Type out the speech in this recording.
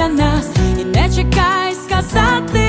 для нас, і не чекай сказати